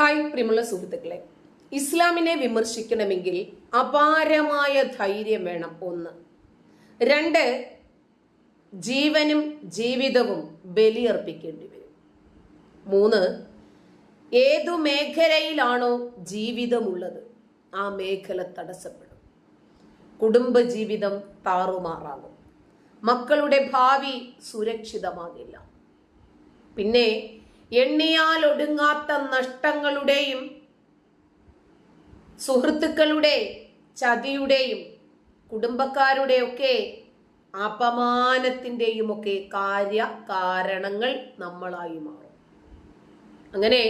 Hi പ്രിയമുള്ള സുഹൃത്തുക്കളെ. ഇസ്ലാമിനെ വിമർശിക്കണമെങ്കിൽ അപാരമായ ധൈര്യം വേണം ഒന്ന്. രണ്ട് ജീവനും ജീവിതവും ബലിയർപ്പിക്കേണ്ടി വരും. മൂന്ന് ഏതു മേഖലയിലാണോ ജീവിതമുള്ളത് ആ മേഖല തടസ്സപ്പെടും. കുടുംബജീവിതം താറുമാറാകും. മക്കളുടെ ഭാവി സുരക്ഷിതമാകില്ല. പിന്നെ എണ്ണിയാൽ ഒടുങ്ങാത്ത നഷ്ടങ്ങളുടെയും സുഹൃത്തുക്കളുടെ ചതിയുടെയും കുടുംബക്കാരുടെ ഒക്കെ അപമാനത്തിന്റെയും ഒക്കെ കാര്യ കാരണങ്ങൾ നമ്മളായി മാറും. അങ്ങനെ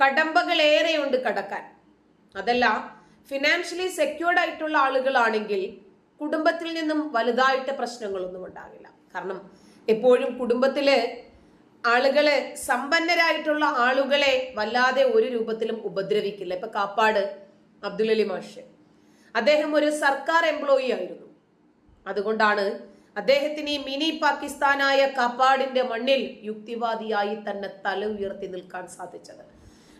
കടമ്പകൾ ഏറെയുണ്ട് കടക്കാൻ. അതല്ല ഫിനാൻഷ്യലി സെക്യൂർഡ് ആയിട്ടുള്ള ആളുകളാണെങ്കിൽ കുടുംബത്തിൽ നിന്നും വലുതായിട്ട് പ്രശ്നങ്ങളൊന്നും ഉണ്ടാകില്ല. കാരണം എപ്പോഴും കുടുംബത്തിൽ ആളുകളെ സമ്പന്നരായിട്ടുള്ള ആളുകളെ വല്ലാതെ ഒരു രൂപത്തിലും ഉപദ്രവിക്കില്ല. ഇപ്പൊ കാപ്പാട് അബ്ദുലലി മാഷ്. അദ്ദേഹം ഒരു സർക്കാർ എംപ്ലോയി ആയിരുന്നു. അതുകൊണ്ടാണ് അദ്ദേഹത്തിന് ഈ മിനി പാകിസ്ഥാനായ കാപ്പാടിന്റെ മണ്ണിൽ യുക്തിവാദിയായി തന്നെ തല ഉയർത്തി നിൽക്കാൻ സാധിച്ചത്.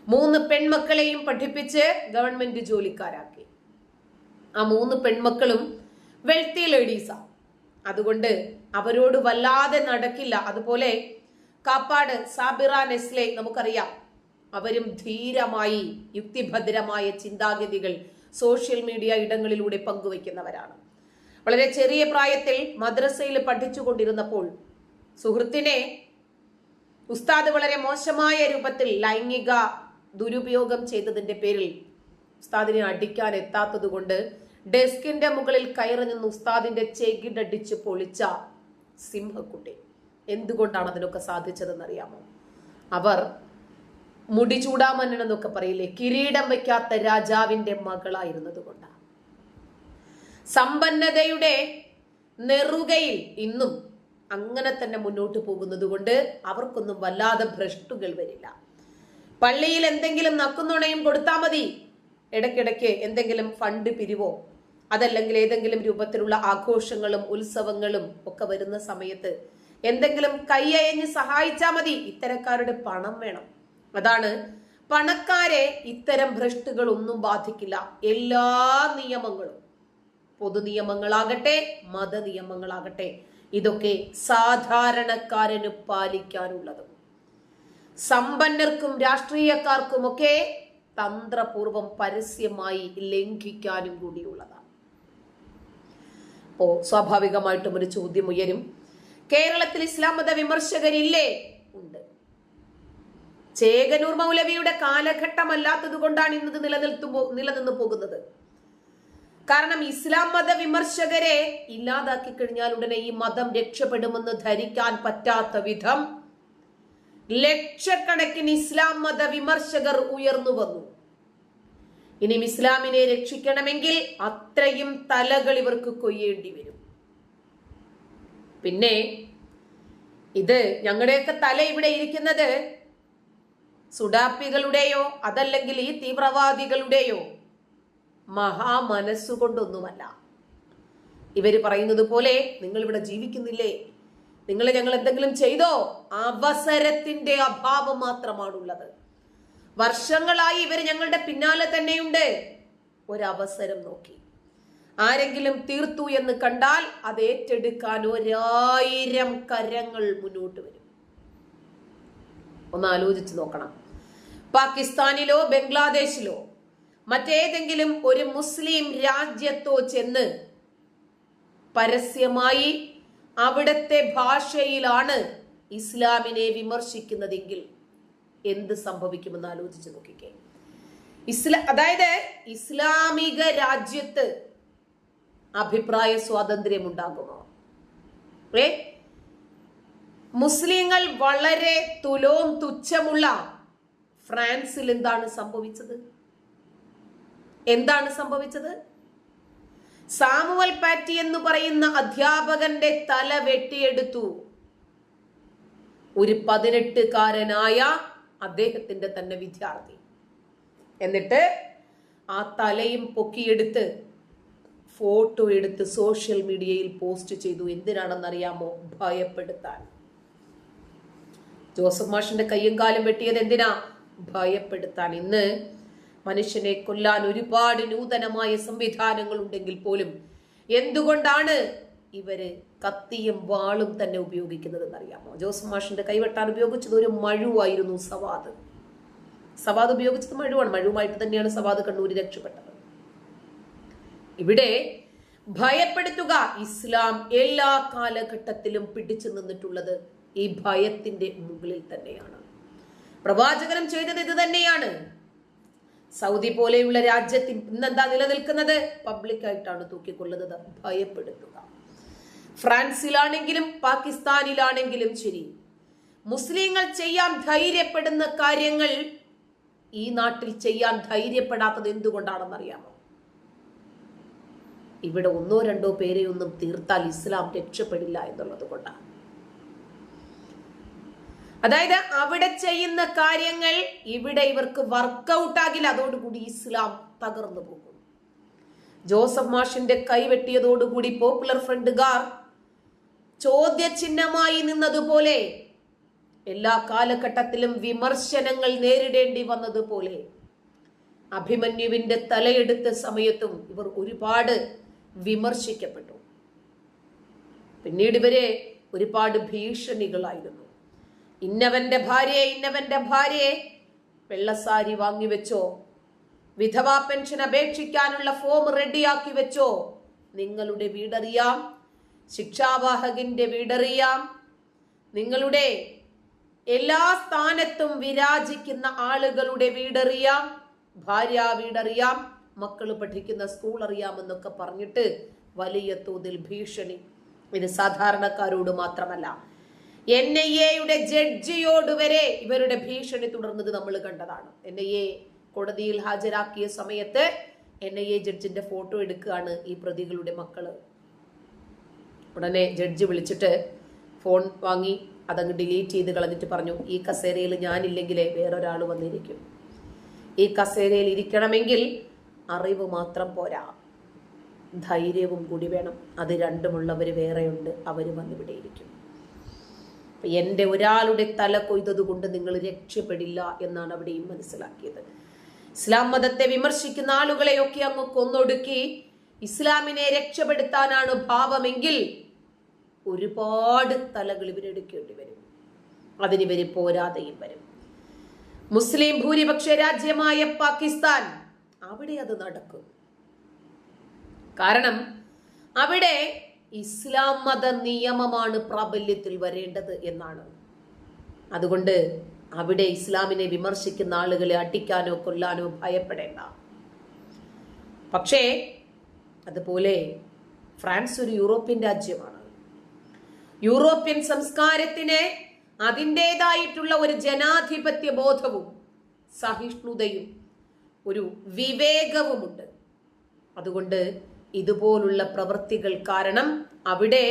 മൂന്ന് പെൺമക്കളെയും പഠിപ്പിച്ച് ഗവൺമെന്റ് ജോലിക്കാരാക്കി. ആ മൂന്ന് പെൺമക്കളും വെൽത്തി ലേഡീസാ അതുകൊണ്ട് അവരോട് വല്ലാതെ നടക്കില്ല. അതുപോലെ കാപ്പാട് സാബിറ നെസ്ലെ നമുക്കറിയാം. അവരും ധീരമായി യുക്തിഭദ്രമായ ചിന്താഗതികൾ സോഷ്യൽ മീഡിയ ഇടങ്ങളിലൂടെ പങ്കുവയ്ക്കുന്നവരാണ്. വളരെ ചെറിയ പ്രായത്തിൽ മദ്രസയിൽ പഠിച്ചുകൊണ്ടിരുന്നപ്പോൾ സുഹൃത്തിനെ ഉസ്താദ് വളരെ മോശമായ രൂപത്തിൽ ലൈംഗിക ദുരുപയോഗം ചെയ്തതിന്റെ പേരിൽ ഉസ്താദിനെ അടിക്കാൻ എത്താത്തത് കൊണ്ട് ഡെസ്കിന്റെ മുകളിൽ കയറി നിന്ന് ഉസ്താദിന്റെ ചെകിടടിച്ച് പൊളിച്ച സിംഹക്കുട്ടി. എന്തുകൊണ്ടാണ് അതിനൊക്കെ സാധിച്ചതെന്ന് അറിയാമോ അവർ മുടി ചൂടാമന്നൻ എന്നൊക്കെ പറയില്ലേ കിരീടം വയ്ക്കാത്ത രാജാവിന്റെ മകളായിരുന്നത് കൊണ്ടാണ് സമ്പന്നതയുടെ നെറുകയിൽ ഇന്നും അങ്ങനെ തന്നെ മുന്നോട്ട് പോകുന്നത് കൊണ്ട് അവർക്കൊന്നും വല്ലാതെ ഭ്രഷ്ടുകൾ വരില്ല. പള്ളിയിൽ എന്തെങ്കിലും നക്കുന്നുണയും കൊടുത്താൽ മതി. ഇടയ്ക്കിടയ്ക്ക് എന്തെങ്കിലും ഫണ്ട് പിരിവോ അതല്ലെങ്കിൽ ഏതെങ്കിലും രൂപത്തിലുള്ള ആഘോഷങ്ങളും ഉത്സവങ്ങളും ഒക്കെ വരുന്ന സമയത്ത് എന്തെങ്കിലും കൈയഞ്ഞ് സഹായിച്ചാൽ മതി. ഇത്തരക്കാരുടെ പണം വേണം. അതാണ് പണക്കാരെ ഇത്തരം ഭ്രഷ്ടുകൾ ഒന്നും ബാധിക്കില്ല. എല്ലാ നിയമങ്ങളും പൊതു നിയമങ്ങളാകട്ടെ മത നിയമങ്ങളാകട്ടെ ഇതൊക്കെ സാധാരണക്കാരന് പാലിക്കാനുള്ളത്. സമ്പന്നർക്കും രാഷ്ട്രീയക്കാർക്കുമൊക്കെ തന്ത്രപൂർവം പരസ്യമായി ലംഘിക്കാനും കൂടിയുള്ളതാണ്. അപ്പോ സ്വാഭാവികമായിട്ടും ഒരു ചോദ്യം ഉയരും. കേരളത്തിൽ ഇസ്ലാം മത വിമർശകരില്ലേ? ഉണ്ട്. ചേകനൂർ മൗലവിയുടെ കാലഘട്ടമല്ലാത്തത് കൊണ്ടാണ് ഇന്നത് നിലനിൽത്തു നിലനിന്ന് പോകുന്നത്. കാരണം ഇസ്ലാം മത വിമർശകരെ ഇല്ലാതാക്കി കഴിഞ്ഞാൽ ഉടനെ ഈ മതം രക്ഷപ്പെടുമെന്ന് ധരിക്കാൻ പറ്റാത്ത വിധം ലക്ഷക്കണക്കിന് ഇസ്ലാം മത വിമർശകർ ഉയർന്നു വന്നു. ഇനിയും ഇസ്ലാമിനെ രക്ഷിക്കണമെങ്കിൽ അത്രയും തലകൾ ഇവർക്ക് കൊയ്യേണ്ടി വരും. പിന്നെ ഇത് ഞങ്ങളുടെയൊക്കെ തല ഇവിടെ ഇരിക്കുന്നത് സുഡാപ്പികളുടെയോ അതല്ലെങ്കിൽ ഈ തീവ്രവാദികളുടെയോ മഹാമനസ്സുകൊണ്ടൊന്നുമല്ല. ഇവർ പറയുന്നത് പോലെ നിങ്ങൾ ഇവിടെ ജീവിക്കുന്നില്ലേ? നിങ്ങൾ ഞങ്ങൾ എന്തെങ്കിലും ചെയ്തോ? അവസരത്തിന്റെ അഭാവം മാത്രമാണുള്ളത്. വർഷങ്ങളായി ഇവർ ഞങ്ങളുടെ പിന്നാലെ തന്നെയുണ്ട്. ഒരവസരം നോക്കി. ആരെങ്കിലും തീർത്തു എന്ന് കണ്ടാൽ അത് ഏറ്റെടുക്കാൻ ഒരായിരം കരങ്ങൾ മുന്നോട്ട് വരും. ഒന്ന് ആലോചിച്ച് നോക്കണം. പാകിസ്ഥാനിലോ ബംഗ്ലാദേശിലോ മറ്റേതെങ്കിലും ഒരു മുസ്ലിം രാജ്യത്തോ ചെന്ന് പരസ്യമായി അവിടത്തെ ഭാഷയിലാണ് ഇസ്ലാമിനെ വിമർശിക്കുന്നതെങ്കിൽ എന്ത് സംഭവിക്കുമെന്ന് ആലോചിച്ച് നോക്കിക്കേ. ഇസ്ലാ അതായത് ഇസ്ലാമിക രാജ്യത്ത് അഭിപ്രായ സ്വാതന്ത്ര്യം ഉണ്ടാകുമോ ഏ? മുസ്ലിങ്ങൾ വളരെ തുലോം തുച്ഛമുള്ള ഫ്രാൻസിൽ എന്താണ് സംഭവിച്ചത്? എന്താണ് സംഭവിച്ചത്? സാമുവൽ പാറ്റി എന്ന് പറയുന്ന അധ്യാപകന്റെ തല വെട്ടിയെടുത്തു. ഒരു പതിനെട്ടുകാരനായ അദ്ദേഹത്തിന്റെ തന്നെ വിദ്യാർത്ഥി. എന്നിട്ട് ആ തലയും പൊക്കിയെടുത്ത് ഫോട്ടോ എടുത്ത് സോഷ്യൽ മീഡിയയിൽ പോസ്റ്റ് ചെയ്തു. എന്തിനാണെന്നറിയാമോ? ഭയപ്പെടുത്താൻ. ജോസഫ് മാഷിന്റെ കയ്യും കാലും വെട്ടിയത് എന്തിനാ? ഭയപ്പെടുത്താൻ. ഇന്ന് മനുഷ്യനെ കൊല്ലാൻ ഒരുപാട് നൂതനമായ സംവിധാനങ്ങൾ ഉണ്ടെങ്കിൽ പോലും എന്തുകൊണ്ടാണ് ഇവർ കത്തിയും വാളും തന്നെ ഉപയോഗിക്കുന്നത് എന്നറിയാമോ ജോസഫ് മാഷിന്റെ കൈവെട്ടാൻ ഉപയോഗിച്ചത് ഒരു മഴുവായിരുന്നു സവാദ്. സവാദ് ഉപയോഗിച്ചത് മഴുവാണ്. മഴുവുമായിട്ട് തന്നെയാണ് സവാദ് കണ്ണൂരി രക്ഷപ്പെട്ടത്. ഇവിടെ ഭയപ്പെടുത്തുക ഇസ്ലാം എല്ലാ കാലഘട്ടത്തിലും പിടിച്ചു നിന്നിട്ടുള്ളത് ഈ ഭയത്തിന്റെ മുകളിൽ തന്നെയാണ്. പ്രവാചകനം ചെയ്തത് ഇത് തന്നെയാണ്. സൗദി പോലെയുള്ള രാജ്യത്തിൽ ഇന്നെന്താ നിലനിൽക്കുന്നത്? പബ്ലിക്കായിട്ടാണ് തൂക്കിക്കൊള്ളുന്നത്. ഭയപ്പെടുത്തുക. ഫ്രാൻസിലാണെങ്കിലും പാകിസ്ഥാനിലാണെങ്കിലും ശരി. മുസ്ലിങ്ങൾ ചെയ്യാൻ ധൈര്യപ്പെടുന്ന കാര്യങ്ങൾ ഈ നാട്ടിൽ ചെയ്യാൻ ധൈര്യപ്പെടാത്തത് എന്തുകൊണ്ടാണെന്നറിയാമോ? ഇവിടെ ഒന്നോ രണ്ടോ പേരെയൊന്നും തീർത്താൽ ഇസ്ലാം രക്ഷപ്പെടില്ല എന്നുള്ളത് കൊണ്ടാണ്. അതായത് അവിടെ ചെയ്യുന്ന കാര്യങ്ങൾ ഇവിടെ ഇവർക്ക് വർക്കൗട്ട് ആകില്ല അതോടുകൂടി ഇസ്ലാം തകർന്നു പോകും. ജോസഫ് മാഷിന്റെ കൈവെട്ടിയതോടുകൂടി പോപ്പുലർ ഫ്രണ്ടുകാർ ചോദ്യചിഹ്നമായി നിന്നതുപോലെ എല്ലാ കാലഘട്ടത്തിലും വിമർശനങ്ങൾ നേരിടേണ്ടി വന്നതുപോലെ അഭിമന്യുവിന്റെ തലയെടുത്ത സമയത്തും ഇവർ ഒരുപാട് വിമർശിക്കപ്പെട്ടു. പിന്നീട് ഇവരെ ഒരുപാട് ഭീഷണികളായിരുന്നു. ഇന്നവന്റെ ഭാര്യയെ ഇന്നവന്റെ ഭാര്യയെ വെള്ളസാരി വാങ്ങിവെച്ചോ വിധവാ പെൻഷൻ അപേക്ഷിക്കാനുള്ള ഫോം റെഡിയാക്കി വെച്ചോ? നിങ്ങളുടെ വീടറിയാം. ശിക്ഷാവാഹകിന്റെ വീടറിയാം. നിങ്ങളുടെ എല്ലാ സ്ഥാനത്തും വിരാജിക്കുന്ന ആളുകളുടെ വീടറിയാം. ഭാര്യ വീടറിയാം. മക്കൾ പഠിക്കുന്ന സ്കൂൾ അറിയാമെന്നൊക്കെ പറഞ്ഞിട്ട് വലിയ തോതിൽ ഭീഷണി. ഇത് സാധാരണക്കാരോട് മാത്രമല്ല. എൻ ഐ എയുടെ ജഡ്ജിയോട് വരെ ഇവരുടെ ഭീഷണി തുടർന്നത് നമ്മൾ കണ്ടതാണ്. എൻ ഐ എ കോടതിയിൽ ഹാജരാക്കിയ സമയത്ത് എൻ ഐ എ ജഡ്ജിന്റെ ഫോട്ടോ എടുക്കുകയാണ് ഈ പ്രതികളുടെ മക്കൾ. ഉടനെ ജഡ്ജി വിളിച്ചിട്ട് ഫോൺ വാങ്ങി അതങ്ങ് ഡിലീറ്റ് ചെയ്ത് കളഞ്ഞിട്ട് പറഞ്ഞു ഈ കസേരയിൽ ഞാനില്ലെങ്കിലേ വേറൊരാൾ വന്നിരിക്കും. ഈ കസേരയിൽ ഇരിക്കണമെങ്കിൽ അറിവ് മാത്രം പോരാ. ധൈര്യവും കൂടി വേണം. അത് രണ്ടുമുള്ളവർ വേറെയുണ്ട്. അവർ വന്നിവിടെ ഇരിക്കും. എന്റെ ഒരാളുടെ തല കൊയ്തത് കൊണ്ട് നിങ്ങൾ രക്ഷപ്പെടില്ല എന്നാണ് അവിടെയും മനസ്സിലാക്കിയത്. ഇസ്ലാം മതത്തെ വിമർശിക്കുന്ന ആളുകളെയൊക്കെ അങ്ങ് കൊന്നൊടുക്കി ഇസ്ലാമിനെ രക്ഷപ്പെടുത്താനാണ് ഭാവമെങ്കിൽ ഒരുപാട് തലകൾ ഇവരെടുക്കേണ്ടി വരും. അതിനിവര് പോരാതെയും വരും. മുസ്ലിം ഭൂരിപക്ഷ രാജ്യമായ പാകിസ്ഥാൻ അവിടെ അത് നടക്കും. കാരണം അവിടെ ഇസ്ലാം മത നിയമമാണ് പ്രാബല്യത്തിൽ വരേണ്ടത് എന്നാണ്. അതുകൊണ്ട് അവിടെ ഇസ്ലാമിനെ വിമർശിക്കുന്ന ആളുകളെ അടിക്കാനോ കൊല്ലാനോ ഭയപ്പെടേണ്ട. പക്ഷേ അതുപോലെ ഫ്രാൻസ് ഒരു യൂറോപ്യൻ രാജ്യമാണ്. യൂറോപ്യൻ സംസ്കാരത്തിന് അതിന്റെതായിട്ടുള്ള ഒരു ജനാധിപത്യ ബോധവും സഹിഷ്ണുതയും ഒരു വിവേകവുമുണ്ട്. അതുകൊണ്ട് ഇതുപോലുള്ള പ്രവൃത്തികൾ കാരണം അവിടെ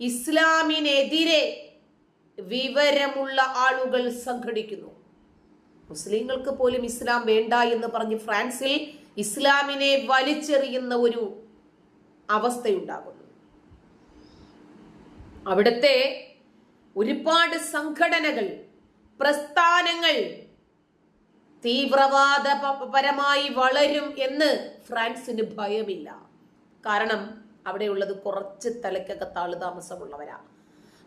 ഇസ്ലാമിനെതിരെ വിവരമുള്ള ആളുകൾ സംഘടിക്കുന്നു. മുസ്ലിങ്ങൾക്ക് പോലും ഇസ്ലാം വേണ്ട എന്ന് പറഞ്ഞ് ഫ്രാൻസിൽ ഇസ്ലാമിനെ വലിച്ചെറിയുന്ന ഒരു അവസ്ഥയുണ്ടാകുന്നു. അവിടുത്തെ ഒരുപാട് സംഘടനകൾ പ്രസ്ഥാനങ്ങൾ തീവ്രവാദപരമായി വളരും എന്ന് ഫ്രാൻസിന് ഭയമില്ല. കാരണം അവിടെയുള്ളത് കുറച്ച് തലക്കൊക്കെ താളുതാമസമുള്ളവരാണ്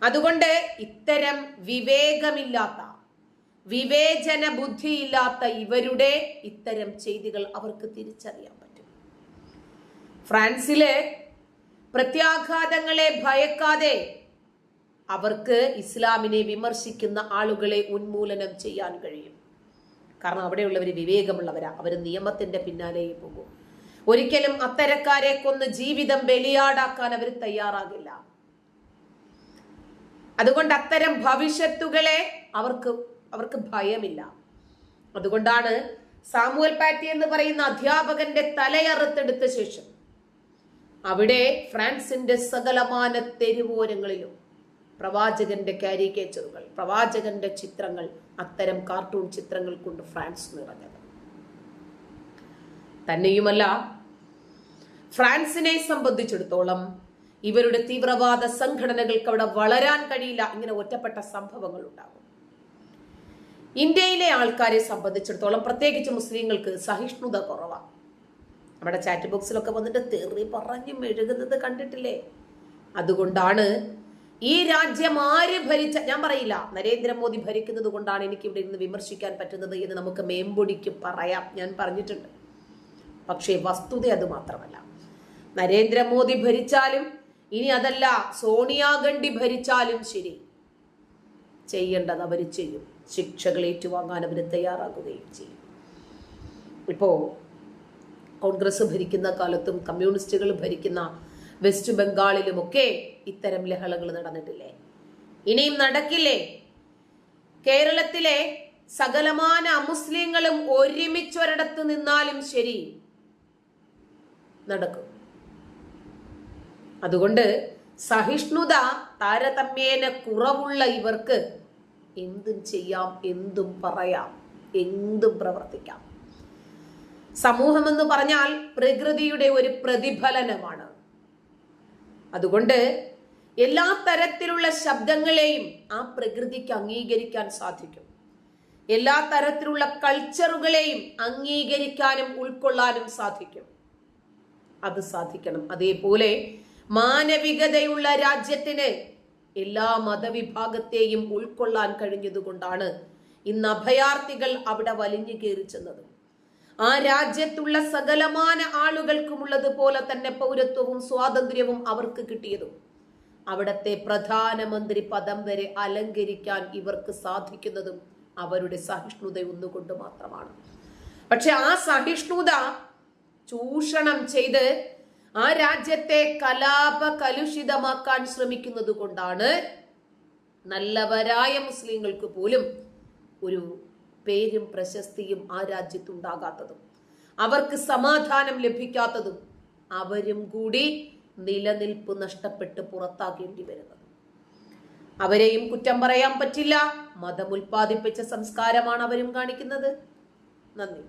അതുകൊണ്ട് ഇത്തരം വിവേകമില്ലാത്ത വിവേചന ബുദ്ധിയില്ലാത്ത ഇവരുടെ ഇത്തരം ചെയ്തികൾ അവർക്ക് തിരിച്ചറിയാൻ പറ്റും. ഫ്രാൻസിലെ പ്രത്യാഘാതങ്ങളെ ഭയക്കാതെ അവർക്ക് ഇസ്ലാമിനെ വിമർശിക്കുന്ന ആളുകളെ ഉന്മൂലനം ചെയ്യാൻ കഴിയും. കാരണം അവിടെയുള്ളവർ വിവേകമുള്ളവരാ. അവർ നിയമത്തിന്റെ പിന്നാലെയും പോകും. ഒരിക്കലും അത്തരക്കാരെ കൊന്ന് ജീവിതം ബലിയാടാക്കാൻ അവർ തയ്യാറാകില്ല. അതുകൊണ്ട് അത്തരം ഭവിഷ്യത്തുകളെ അവർക്ക് അവർക്ക് ഭയമില്ല. അതുകൊണ്ടാണ് സാമുവൽ പാറ്റി എന്ന് പറയുന്ന അധ്യാപകന്റെ തലയറുത്തെടുത്ത ശേഷം അവിടെ ഫ്രാൻസിന്റെ സകലമാന തെരുവോരങ്ങളിലും പ്രവാചകന്റെ കാരിക്കേച്ചറുകൾ പ്രവാചകന്റെ ചിത്രങ്ങൾ അത്തരം കാർട്ടൂൺ ചിത്രങ്ങൾ കൊണ്ട് ഫ്രാൻസ് നിറഞ്ഞത്. തന്നെയുമല്ല ഫ്രാൻസിനെ സംബന്ധിച്ചിടത്തോളം ഇവരുടെ തീവ്രവാദ സംഘടനകൾക്ക് അവിടെ വളരാൻ കഴിയില്ല ഇങ്ങനെ ഒറ്റപ്പെട്ട സംഭവങ്ങൾ ഉണ്ടാകും. ഇന്ത്യയിലെ ആൾക്കാരെ സംബന്ധിച്ചിടത്തോളം പ്രത്യേകിച്ച് മുസ്ലിങ്ങൾക്ക് സഹിഷ്ണുത കുറവാണ് നമ്മുടെ ചാറ്റ് ബോക്സിലൊക്കെ വന്നിട്ട് തെറി പറഞ്ഞു മെഴുകുന്നത് കണ്ടിട്ടില്ലേ? അതുകൊണ്ടാണ് ഈ രാജ്യം ആര് ഭരിച്ച ഞാൻ പറയില്ല. നരേന്ദ്രമോദി ഭരിക്കുന്നത് കൊണ്ടാണ് എനിക്ക് ഇവിടെ ഇരുന്ന് വിമർശിക്കാൻ പറ്റുന്നത് എന്ന് നമുക്ക് മേമ്പൊടിക്ക് പറയാം. ഞാൻ പറഞ്ഞിട്ടുണ്ട്. പക്ഷേ വസ്തുത അത് മാത്രമല്ല. നരേന്ദ്രമോദി ഭരിച്ചാലും ഇനി അതല്ല സോണിയാഗണ്ഡി ഭരിച്ചാലും ശരി. ചെയ്യേണ്ടത് അവർ ചെയ്യും. ശിക്ഷകൾ ഏറ്റുവാങ്ങാൻ അവർ തയ്യാറാകുകയും ചെയ്യും. ഇപ്പോ കോൺഗ്രസ് ഭരിക്കുന്ന കാലത്തും കമ്മ്യൂണിസ്റ്റുകൾ ഭരിക്കുന്ന വെസ്റ്റ് ബംഗാളിലുമൊക്കെ ഇത്തരം ലഹളകൾ നടന്നിട്ടില്ലേ? ഇനിയും നടക്കില്ലേ? കേരളത്തിലെ സകലമാന അമുസ്ലിങ്ങളും ഒരുമിച്ചൊരിടത്ത് നിന്നാലും ശരി നടക്കും. അതുകൊണ്ട് സഹിഷ്ണുത താരതമ്യേന കുറവുള്ള ഇവർക്ക് എന്തും ചെയ്യാം എന്തും പറയാം എന്തും പ്രവർത്തിക്കാം. സമൂഹം എന്ന് പറഞ്ഞാൽ പ്രകൃതിയുടെ ഒരു പ്രതിഫലനമാണ്. അതുകൊണ്ട് എല്ലാ തരത്തിലുള്ള ശബ്ദങ്ങളെയും ആ പ്രകൃതിക്ക് അംഗീകരിക്കാൻ സാധിക്കും. എല്ലാ തരത്തിലുള്ള കൾച്ചറുകളെയും അംഗീകരിക്കാനും ഉൾക്കൊള്ളാനും സാധിക്കും. അത് സാധിക്കണം. അതേപോലെ മാനവികതയുള്ള രാജ്യത്തിന് എല്ലാ മതവിഭാഗത്തെയും ഉൾക്കൊള്ളാൻ കഴിഞ്ഞതുകൊണ്ടാണ് ഇന്ന് അഭയാർത്ഥികൾ അവിടെ വലിഞ്ഞു കയറി ചെന്നത്. ആ രാജ്യത്തുള്ള സകലമാന ആളുകൾക്കുമുള്ളതുപോലെ തന്നെ പൗരത്വവും സ്വാതന്ത്ര്യവും അവർക്ക് കിട്ടിയതും. അവിടത്തെ പ്രധാനമന്ത്രി പദം വരെ അലങ്കരിക്കാൻ ഇവർക്ക് സാധിക്കുന്നതും അവരുടെ സഹിഷ്ണുത ഒന്നുകൊണ്ട് മാത്രമാണ്. പക്ഷെ ആ സഹിഷ്ണുത ചൂഷണം ചെയ്ത് ആ രാജ്യത്തെ കലാപ കലുഷിതമാക്കാൻ ശ്രമിക്കുന്നത് കൊണ്ടാണ് നല്ലവരായ മുസ്ലിങ്ങൾക്ക് പോലും ഒരു പേരും പ്രശസ്തിയും ആ രാജ്യത്തുണ്ടാകാത്തതും. അവർക്ക് സമാധാനം ലഭിക്കാത്തതും അവരും കൂടി നിലനിൽപ്പ് നഷ്ടപ്പെട്ട് പുറത്താക്കേണ്ടി വരുന്നത്. അവരെയും കുറ്റം പറയാൻ പറ്റില്ല. മതം ഉൽപ്പാദിപ്പിച്ച സംസ്കാരമാണ് അവരും കാണിക്കുന്നത്. നന്ദി.